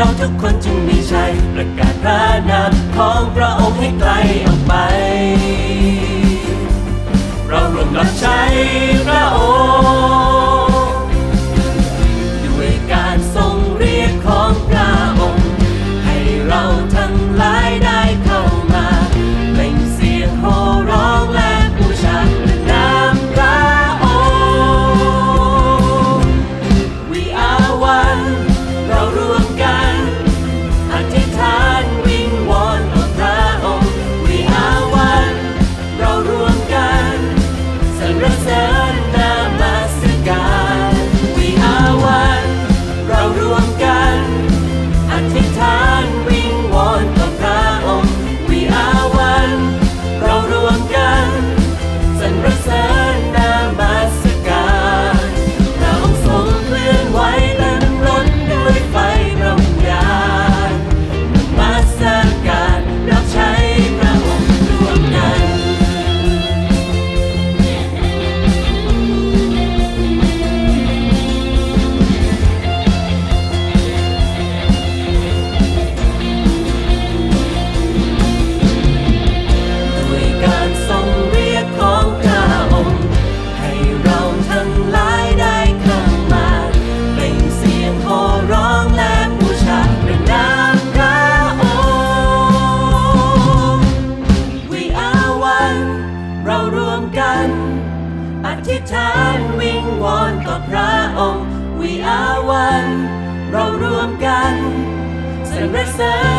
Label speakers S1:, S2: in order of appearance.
S1: เราทุกคนจึงมีชัยประกาศพระนามของพระองค์ให้ไกลออกไป ร่วมกันสรรเสริญ